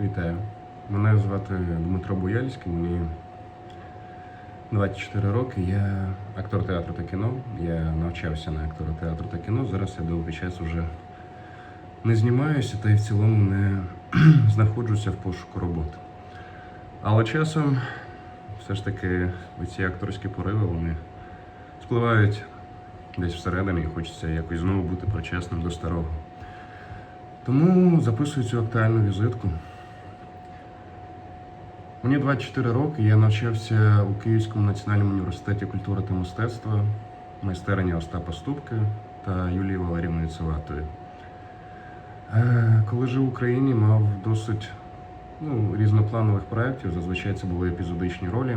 Вітаю. Мене звати Дмитро Буяльський, мені 24 роки. Я актор театру та кіно. Я навчався на актора театру та кіно. Зараз я довгий час вже не знімаюся та й в цілому не знаходжуся в пошуку роботи. Але часом все ж таки ці акторські пориви вони спливають десь всередині і хочеться якось знову бути причесним до старого. Тому записую цю актуальну візитку. Мені 24 роки, я навчався у Київському національному університеті культури та мистецтва, майстерні Остапа Ступки та Юлії Валерівної Циватої. Е, Коли жив в Україні, мав досить ну, різнопланових проєктів, зазвичай це були епізодичні ролі.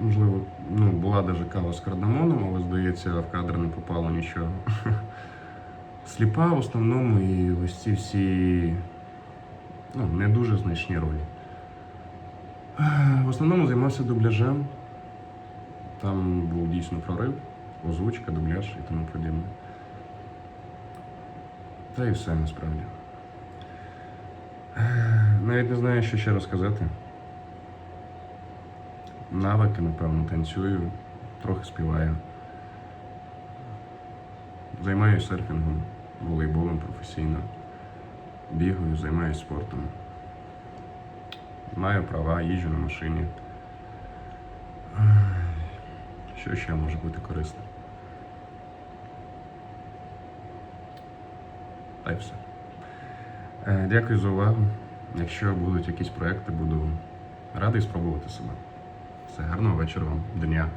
Можливо, ну, була даже кава з кардамоном, але здається, в кадр не попало нічого. Сліпа в основному і ось ці всі ну, не дуже значні ролі. В основному займався дубляжем. Там був дійсно прорив, озвучка, дубляж і тому подібне. Та і все насправді. Навіть не знаю, що ще розказати. Навики, напевно, танцюю, трохи співаю. Займаюся серфінгом, волейболом професійно. Бігаю, займаюся спортом. Маю права, їжджу на машині. Що ще може бути корисно? Та й все. Е, Дякую за увагу. Якщо будуть якісь проекти, буду радий спробувати себе. Все, гарного вечора вам, дня.